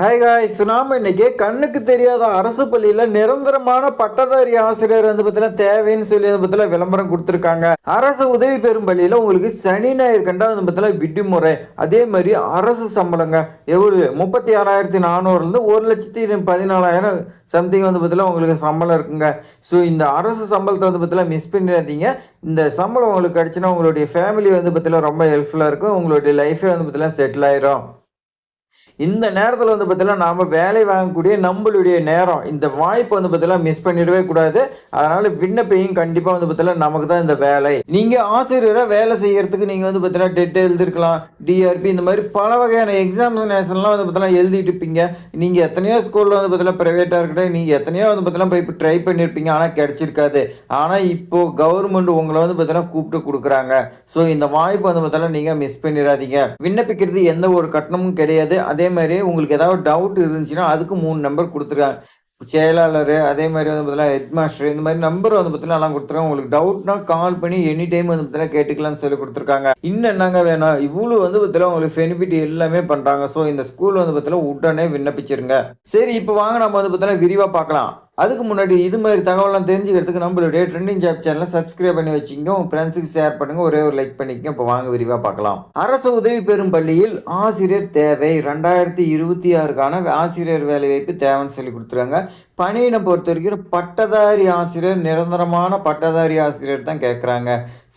Hi guys நாம் இன்னைக்கு கண்ணுக்கு தெரியாத அரசு பள்ளியில் நிரந்தரமான பட்டதாரி ஆசிரியர் வந்து பார்த்தீங்கன்னா தேவைன்னு சொல்லி வந்து பார்த்தீங்கன்னா விளம்பரம் கொடுத்துருக்காங்க. அரசு உதவி பெறும் பள்ளியில் உங்களுக்கு சனி ஞாயிறு கண்டா வந்து பார்த்தீங்கன்னா விடுமுறை. அதே மாதிரி அரசு சம்பளங்க. எவ்வளவு? முப்பத்தி ஆறாயிரத்தி நானூறுலேருந்து ஒரு லட்சத்தி பதினாலாயிரம் சம்திங் வந்து பார்த்தீங்கன்னா உங்களுக்கு சம்பளம் இருக்குங்க. ஸோ இந்த அரசு சம்பளத்தை வந்து பார்த்தீங்கன்னா மிஸ் பண்ணிடாதீங்க. இந்த சம்பளம் உங்களுக்கு கிடைச்சுன்னா உங்களுடைய ஃபேமிலி வந்து பார்த்தீங்கன்னா ரொம்ப ஹெல்ப்ஃபுல்லாக இருக்கும். உங்களுடைய லைஃபே வந்து பார்த்தீங்கன்னா செட்டில் ஆயிரும். இந்த நேரத்தில் வந்து பார்த்தீங்கன்னா நாம் வேலை வாங்கக்கூடிய நம்மளுடைய நேரம் இந்த வாய்ப்பு வந்து பார்த்தீங்கன்னா மிஸ் பண்ணிடவே கூடாது. அதனால விண்ணப்பையும் கண்டிப்பாக வந்து பார்த்தீங்கன்னா நமக்கு தான் இந்த வேலை. நீங்கள் ஆசிரியராக வேலை செய்யறதுக்கு நீங்கள் வந்து பார்த்தீங்கன்னா டெட் எழுதிருக்கலாம். டிஆர்பி இந்த மாதிரி பல வகையான எக்ஸாமினேஷன்லாம் வந்து பார்த்தீங்கன்னா எழுதிட்டு இருப்பீங்க. நீங்கள் எத்தனையோ ஸ்கூலில் வந்து பார்த்தீங்கன்னா ப்ரைவேட்டாக இருக்கட்டும் நீங்கள் எத்தனையோ வந்து பார்த்தீங்கன்னா போய் ட்ரை பண்ணியிருப்பீங்க ஆனால் கிடைச்சிருக்காது. ஆனால் இப்போ கவர்மெண்ட் உங்களை வந்து பார்த்தீங்கன்னா கூப்பிட்டு கொடுக்குறாங்க. ஸோ இந்த வாய்ப்பு வந்து பார்த்தீங்கன்னா நீங்கள் மிஸ் பண்ணிடாதீங்க. விண்ணப்பிக்கிறது எந்த ஒரு கட்டணமும் கிடையாது. அதே மாதிரி உங்களுக்கு ஏதாவது டவுட் இருந்துச்சுன்னா அதுக்கு மூணு நம்பர் கொடுத்துருக்காங்க. செயலாளர் அதே மாதிரி வந்து பார்த்தீங்கன்னா ஹெட் மாஸ்டர் இந்த மாதிரி நம்பர் வந்து பார்த்தீங்கன்னா எல்லாம் கொடுத்துருக்காங்க உங்களுக்கு டவுட்னா கால் பண்ணி எனி டைம் வந்து பார்த்தீங்கன்னா கேட்டுக்கலாம்னு சொல்லி கொடுத்துருக்காங்க. இன்னும் என்னங்க வேணும்? இவ்வளோ வந்து பார்த்தீங்கன்னா உங்களுக்கு பெனிஃபிட் எல்லாமே பண்ணுறாங்க ஸோ இந்த ஸ்கூல் வந்து பார்த்தீங்கன்னா உடனே விண்ணப்பிச்சிருங்க. சரி இப்போ வாங்க நம்ம வந்து பார்த்தீங்கன்னா விரிவாக பார்க்கலாம். அதுக்கு முன்னாடி இது மாதிரி தகவலாம் தெரிஞ்சுக்கிறதுக்கு நம்மளுடைய ட்ரெண்டிங் ஜாப் சேனலை சப்ஸ்கிரைப் பண்ணி வச்சுக்கோங்க. உங்கள் ஃப்ரெண்ட்ஸுக்கு ஷேர் பண்ணுங்க. ஒரே ஒரு லைக் பண்ணிக்கங்க. இப்போ வாங்க விரிவாக பார்க்கலாம். அரசு உதவி பெறும் பள்ளியில் ஆசிரியர் தேவை. ரெண்டாயிரத்தி இருபத்தி ஆறுக்கான ஆசிரியர் வேலைவாய்ப்பு தேவைன்னு சொல்லி கொடுத்துருக்காங்க. பணியினை பொறுத்த வரைக்கும் பட்டதாரி ஆசிரியர் நிரந்தரமான பட்டதாரி ஆசிரியர் தான் கேட்குறாங்க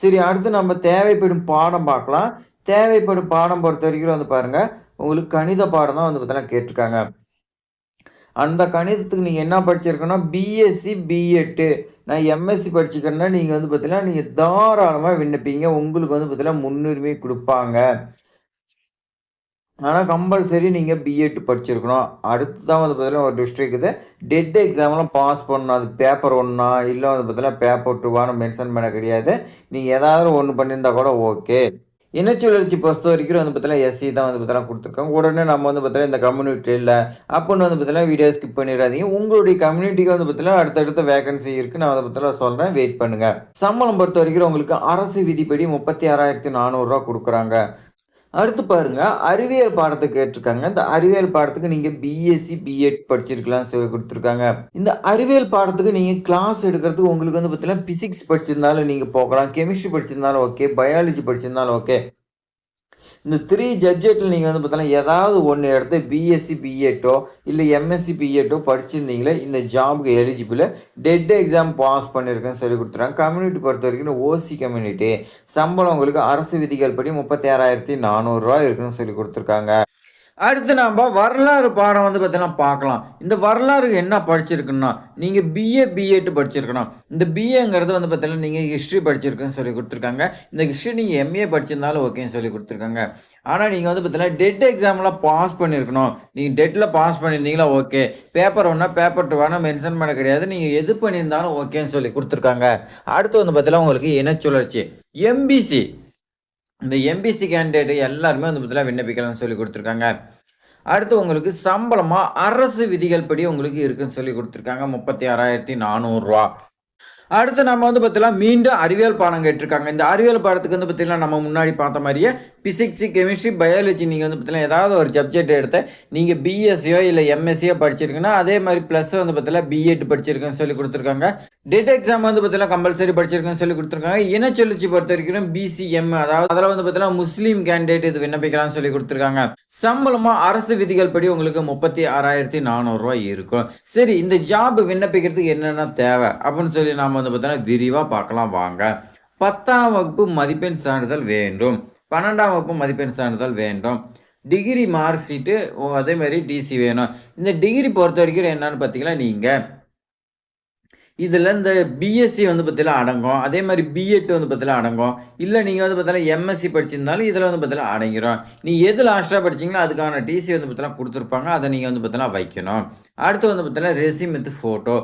சரி அடுத்து நம்ம தேவைப்படும் பாடம் பார்க்கலாம். தேவைப்படும் பாடம் பொறுத்த வரைக்கும் வந்து பாருங்க உங்களுக்கு கணித பாடம் தான் வந்து பார்த்தீங்கன்னா கேட்டிருக்காங்க. அந்த கணிதத்துக்கு நீங்கள் என்ன படிச்சிருக்கணும்? பிஎஸ்சி பிஎட்டு நான் எம்எஸ்சி படிச்சுக்கிறேன்னா நீங்கள் வந்து பார்த்தீங்கன்னா நீங்கள் தாராளமாக விண்ணப்பிங்க. உங்களுக்கு வந்து பார்த்தீங்கன்னா முன்னுரிமை கொடுப்பாங்க. ஆனால் கம்பல்சரி நீங்கள் பிஎட் படிச்சிருக்கணும். அடுத்து தான் வந்து பார்த்தீங்கன்னா ஒரு டிஸ்ட்ரிக் இது. டெட் எக்ஸாம்லாம் பாஸ் பண்ணணும். அது பேப்பர் ஒன்றா இல்லை வந்து பார்த்தீங்கன்னா பேப்பர் டூவான்னு மென்ஷன் பண்ண கிடையாது. நீங்கள் ஏதாவது ஒன்று பண்ணியிருந்தா கூட ஓகே இனச்சுழற்சி பொறுத்த வரைக்கும் வந்து பார்த்தீங்கன்னா எஸ்சி தான் வந்து பார்த்தீங்கன்னா கொடுத்துருக்காங்க. உடனே நம்ம வந்து பார்த்தீங்கன்னா இந்த கம்யூனிட்டி இல்லை அப்படின்னு வந்து பார்த்தீங்கன்னா வீடியோ ஸ்கிப் பண்ணிடாதீங்க. உங்களுடைய கம்யூனிட்டிக்கு வந்து பார்த்தீங்கன்னா அடுத்தடுத்த வேகன்சி இருக்குது நான் வந்து பார்த்தீங்கன்னா சொல்கிறேன் வெயிட் பண்ணுங்கள் சம்பளம் பொறுத்த வரைக்கும் உங்களுக்கு அரசு விதிப்படி முப்பத்தி ஆறாயிரத்தி நானூறுரூவா கொடுக்குறாங்க. அடுத்து பாருங்க அறிவியல் பாடத்தை கேட்டிருக்காங்க. இந்த அறிவியல் பாடத்துக்கு நீங்க பிஎஸ்சி பிஎட் படிச்சிருக்கலாம் சொல்லி கொடுத்துருக்காங்க. இந்த அறிவியல் பாடத்துக்கு நீங்க கிளாஸ் எடுக்கிறதுக்கு உங்களுக்கு வந்து பார்த்தீங்கன்னா பிசிக்ஸ் படிச்சிருந்தாலும் நீங்க போகலாம். கெமிஸ்ட்ரி படிச்சிருந்தாலும் ஓகே பயாலஜி படிச்சிருந்தாலும் ஓகே இந்த த்ரீ ஜட்ஜெட்டில் நீங்கள் வந்து பார்த்தீங்கன்னா ஏதாவது ஒன்று எடுத்து பிஎஸ்சி பிஎட்டோ இல்லை எம்எஸ்சி பிஎட்டோ படிச்சிருந்தீங்களே இந்த ஜாபுக்கு எலிஜிபிள் டெட் எக்ஸாம் பாஸ் பண்ணியிருக்கேன்னு சொல்லி கொடுத்துறாங்க கம்யூனிட்டி பொறுத்த வரைக்கும் ஓசி கம்யூனிட்டி சம்பளம் உங்களுக்கு அரசு விதிகள் படி முப்பத்தி ஆறாயிரத்தி நானூறுரூவா இருக்குன்னு சொல்லி கொடுத்துருக்காங்க. அடுத்து நம்ம வரலாறு பாடம் வந்து பார்த்தீங்கன்னா பார்க்கலாம். இந்த வரலாறு என்ன படிச்சிருக்குன்னா நீங்கள் பிஏ பிஎட் படிச்சிருக்கணும். இந்த பிஏங்கிறது வந்து பார்த்தீங்கன்னா நீங்கள் ஹிஸ்ட்ரி படிச்சிருக்குன்னு சொல்லி கொடுத்துருக்காங்க. இந்த ஹிஸ்ட்ரி நீங்கள் எம்ஏ படிச்சிருந்தாலும் ஓகேன்னு சொல்லி கொடுத்துருக்காங்க. ஆனால் நீங்கள் வந்து பார்த்தீங்கன்னா டெட் எக்ஸாம்லாம் பாஸ் பண்ணியிருக்கணும் நீங்கள் டெட்டில் பாஸ் பண்ணியிருந்தீங்களா ஓகே பேப்பர் ஒன்றா பேப்பர் டூ வேணால் மென்ஷன் பண்ண கிடையாது. நீங்கள் எது பண்ணியிருந்தாலும் ஓகேன்னு சொல்லி கொடுத்துருக்காங்க. அடுத்து வந்து பார்த்தீங்கன்னா உங்களுக்கு இனச்சுழற்சி. எம்பிசி இந்த எம்பிசி கேண்டிடேட் எல்லாருமே வந்து பார்த்தீங்கன்னா விண்ணப்பிக்கலாம்னு சொல்லி கொடுத்துருக்காங்க. அடுத்து உங்களுக்கு சம்பளமாக அரசு விதிகள் படி உங்களுக்கு இருக்குன்னு சொல்லி கொடுத்துருக்காங்க. முப்பத்தி ஆறாயிரத்தி நானூறுரூவா அடுத்து நம்ம வந்து பார்த்தீங்கன்னா மீண்டும் அறிவியல் பாடம் கேட்டிருக்காங்க. இந்த அறிவியல் பாடத்துக்கு வந்து பார்த்தீங்கன்னா நம்ம முன்னாடி பார்த்த மாதிரியே பிசிக்ஸு கெமிஸ்ட்ரி பயாலஜி நீங்கள் வந்து பார்த்தீங்கன்னா ஏதாவது ஒரு சப்ஜெக்ட் எடுத்து நீங்கள் பிஎஸ்சியோ இல்லை எம்எஸ்சியோ படிச்சிருக்கீங்கன்னா அதே மாதிரி ப்ளஸ் வந்து பார்த்தீங்கன்னா பிஎட் படிச்சிருக்கேன்னு சொல்லி கொடுத்துருக்காங்க. டெட் எக்ஸாம் வந்து பார்த்தீங்கன்னா கம்பல்சரி படிச்சிருக்கேன்னு சொல்லி கொடுத்துருக்காங்க. இனச்சொல்லிச்சு பொறுத்த வரைக்கும் பிசிஎம் அதாவது அதில் வந்து பார்த்தீங்கன்னா முஸ்லீம் கேண்டிடேட் இது விண்ணப்பிக்கலாம்னு சொல்லி கொடுத்துருக்காங்க. சம்பளமாக அரசு விதிகள் படி உங்களுக்கு முப்பத்தி ஆறாயிரத்தி நானூறுரூவா இருக்கும். சரி இந்த ஜாப் விண்ணப்பிக்கிறதுக்கு என்னென்ன தேவை? அப்படின்னு சொல்லி நாம் வந்து பார்த்தோன்னா விரிவாக பார்க்கலாம் வாங்க. பத்தாம் வகுப்பு மதிப்பெண் சான்றிதழ் வேண்டும். பன்னெண்டாம் வகுப்பு மதிப்பெண் சான்றிதழ் வேண்டும். டிகிரி மார்க் ஷீட்டு அதே மாதிரி டிசி வேணும். இந்த டிகிரி பொறுத்த வரைக்கும் என்னன்னு பார்த்தீங்கன்னா நீங்கள் இதில் இந்த பிஎஸ்சி வந்து பார்த்தீங்கன்னா அடங்கும். அதே மாதிரி பிஎட் வந்து பார்த்தீங்கன்னா அடங்கும். இல்லை நீங்கள் வந்து பார்த்தீங்கன்னா எம்எஸ்சி படிச்சிருந்தாலும் இதில் வந்து பார்த்தீங்கன்னா அடங்கிடும் நீ எது லாஸ்ட்டாக படிச்சிங்களோ அதுக்கான டிசி வந்து பார்த்தீங்கன்னா கொடுத்துருப்பாங்க. அதை நீங்கள் வந்து பார்த்தீங்கன்னா வைக்கணும். அடுத்து வந்து பார்த்தீங்கன்னா ரெசிம் வித் ஃபோட்டோ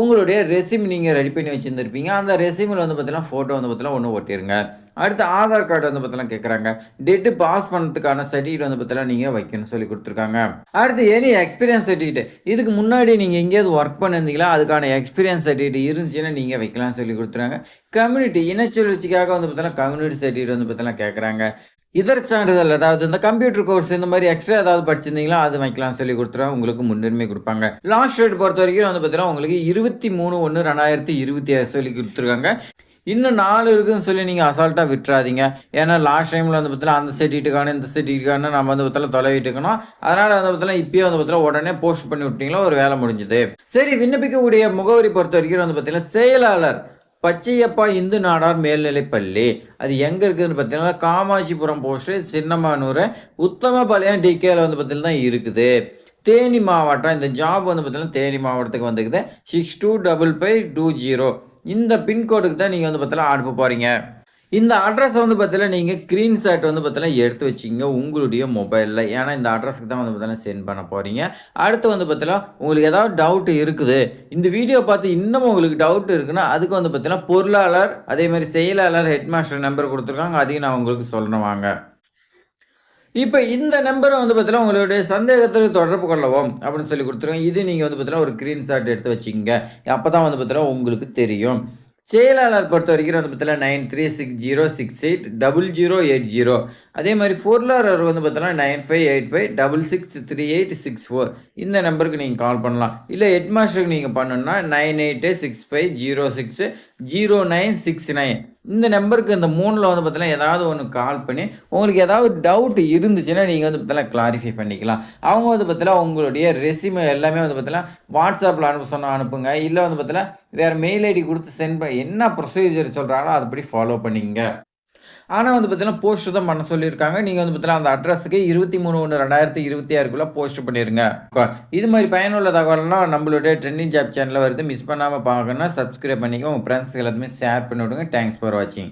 உங்களுடைய ரெசிம் நீங்கள் ரெடி பண்ணி வச்சுருந்துருப்பீங்க. அந்த ரெசிமில் வந்து பார்த்தீங்கன்னா ஃபோட்டோ வந்து பார்த்தீங்கன்னா ஒன்று ஒட்டிருங்க. அடுத்து ஆதார் கார்டு வந்து பார்த்தீங்கன்னா கேட்குறாங்க டெட்டு பாஸ் பண்ணுறதுக்கான சர்டிஃபிகேட் வந்து பார்த்தீங்கன்னா நீங்கள் வைக்கணும்னு சொல்லி கொடுத்துருக்காங்க. அடுத்து எனி எக்ஸ்பீரியன்ஸ் சர்டிஃபிகேட் இதுக்கு முன்னாடி நீங்கள் எங்கேயாவது ஒர்க் பண்ணியிருந்தீங்களா அதுக்கான எக்ஸ்பீரியன்ஸ் சர்டிஃபிகேட் இருந்துச்சுன்னா நீங்கள் வைக்கலாம் சொல்லி கொடுத்துருக்காங்க. கம்யூனிட்டி இனச்சுழற்சிக்காக வந்து பார்த்தீங்கன்னா கம்யூனிட்டி சர்டிஃபிகேட் வந்து பார்த்தீங்கன்னா கேட்குறாங்க இதர சான்றிதழ் அதாவது இந்த கம்ப்யூட்டர் கோர்ஸ் இந்த மாதிரி எக்ஸ்ட்ரா ஏதாவது படிச்சிருந்தீங்களா அது வைக்கலாம் சொல்லி கொடுத்துருவாங்க உங்களுக்கு முன்னுரிமை கொடுப்பாங்க. லாஸ்ட் ரேட் பொறுத்த வரைக்கும் வந்து பார்த்தீங்கன்னா உங்களுக்கு இருபத்தி மூணு ஒன்று ரெண்டாயிரத்தி இருபத்தி ஆறு சொல்லி கொடுத்துருக்காங்க. இன்னும் நாலு இருக்குன்னு சொல்லி நீங்கள் அசால்ட்டாக விட்டுறாதீங்க. ஏன்னா லாஸ்ட் டைமில் வந்து பார்த்தீங்கன்னா அந்த சர்டிஃபிகேட்டுக்கான இந்த சர்டிஃபிகேட்டான நம்ம வந்து பார்த்தீங்கன்னா தொலைவிட்டு இருக்கணும் அதனால் வந்து பார்த்தீங்கன்னா இப்போயே வந்து பார்த்தீங்கன்னா உடனே போஸ்ட் பண்ணி விட்டீங்களா ஒரு வேலை முடிஞ்சுது. சரி விண்ணப்பிக்கக்கூடிய முகவரி பொறுத்த வரைக்கும் வந்து பார்த்தீங்கன்னா செயலாளர் பச்சையப்பா இந்து நாடார் மேல்நிலைப்பள்ளி. அது எங்கே இருக்குதுன்னு பார்த்தீங்கன்னா காமாட்சிபுரம் போஸ்ட்டு சின்னமானூர் உத்தமபாளையம் டிகேல வந்து பார்த்தீங்கன்னா இருக்குது. தேனி மாவட்டம் இந்த ஜாப் வந்து பார்த்தீங்கன்னா தேனி மாவட்டத்துக்கு வந்துக்குது six two double five two zero இந்த பின்கோடுக்கு தான் நீங்கள் வந்து பார்த்தீங்கன்னா அனுப்ப போகிறீங்க இந்த அட்ரஸ் வந்து பார்த்தீங்கன்னா நீங்கள் ஸ்க்ரீன்ஷாட் வந்து பார்த்தீங்கன்னா எடுத்து வச்சிங்க உங்களுடைய மொபைலில் ஏன்னா இந்த அட்ரஸுக்கு தான் வந்து பார்த்தீங்கன்னா சென்ட் பண்ண போகிறீங்க அடுத்து வந்து பார்த்தீங்கன்னா உங்களுக்கு ஏதாவது டவுட் இருக்குது. இந்த வீடியோ பார்த்து இன்னமும் உங்களுக்கு டவுட் இருக்குன்னா அதுக்கு வந்து பார்த்தீங்கன்னா பொருளாளர் அதே மாதிரி செயலாளர் ஹெட் மாஸ்டர் நம்பர் கொடுத்துருக்காங்க. அதையும் நான் உங்களுக்கு சொல்லணும் வாங்க. இப்போ இந்த நம்பரை வந்து பார்த்தீங்கன்னா உங்களுடைய சந்தேகத்தில் தொடர்பு கொள்ளவும் அப்படின்னு சொல்லி கொடுத்துருங்க இது நீங்கள் வந்து பார்த்தீங்கன்னா ஒரு ஸ்க்ரீன்ஷாட் எடுத்து வச்சுக்கோங்க. அப்போ தான் வந்து பார்த்தீங்கன்னா உங்களுக்கு தெரியும். செயலாளர் பொறுத்த வரைக்கும் வந்து பார்த்தீங்கன்னா nine three six zero six eight double zero eight zero. அதே மாதிரி பொருளாளர் வந்து பார்த்தோன்னா nine five eight five double six three eight six four இந்த நம்பருக்கு நீங்கள் கால் பண்ணலாம். இல்லை ஹெட் மாஸ்டருக்கு நீங்கள் பண்ணணும்னா nine eight six five zero six zero nine six nine இந்த நம்பருக்கு இந்த மூணில் வந்து பார்த்தீங்கன்னா ஏதாவது ஒன்று கால் பண்ணி உங்களுக்கு ஏதாவது டவுட் இருந்துச்சுன்னா நீங்கள் வந்து பார்த்தீங்கன்னா கிளாரிஃபை பண்ணிக்கலாம். அவங்க வந்து பார்த்தீங்கன்னா உங்களுடைய ரெசியூமே எல்லாமே வந்து பார்த்தீங்கன்னா வாட்ஸ்அப்பில் அனுப்ப சொன்னால் அனுப்புங்க. இல்லை வந்து பார்த்தீங்கன்னா வேறு மெயில் ஐடி கொடுத்து சென்ட் பண்ண என்ன ப்ரொசீஜர் சொல்கிறாங்களோ அதுபடி ஃபாலோ பண்ணிங்க. ஆனால் வந்து பார்த்தீங்கன்னா போஸ்ட் தான் பண்ண சொல்லியிருக்காங்க. நீங்கள் வந்து பார்த்தீங்கன்னா அந்த அட்ரஸுக்கு இருபத்தி மூணு ஒன்று ரெண்டாயிரத்தி இருபத்தி ஆறுக்குள்ளே போஸ்ட் பண்ணிடுங்க இது மாதிரி பயனுள்ள தகவல்னால் நம்மளுடைய ட்ரெண்டிங் ஜாப் சேனலில் வருது. மிஸ் பண்ணாமல் பார்க்கணும்னா சப்ஸ்கிரைப் பண்ணிக்கோ உங்கள் ஃப்ரெண்ட்ஸ் எல்லாத்துமே ஷேர் பண்ணி விடுங்க. தேங்க்ஸ் ஃபார் வாட்சிங்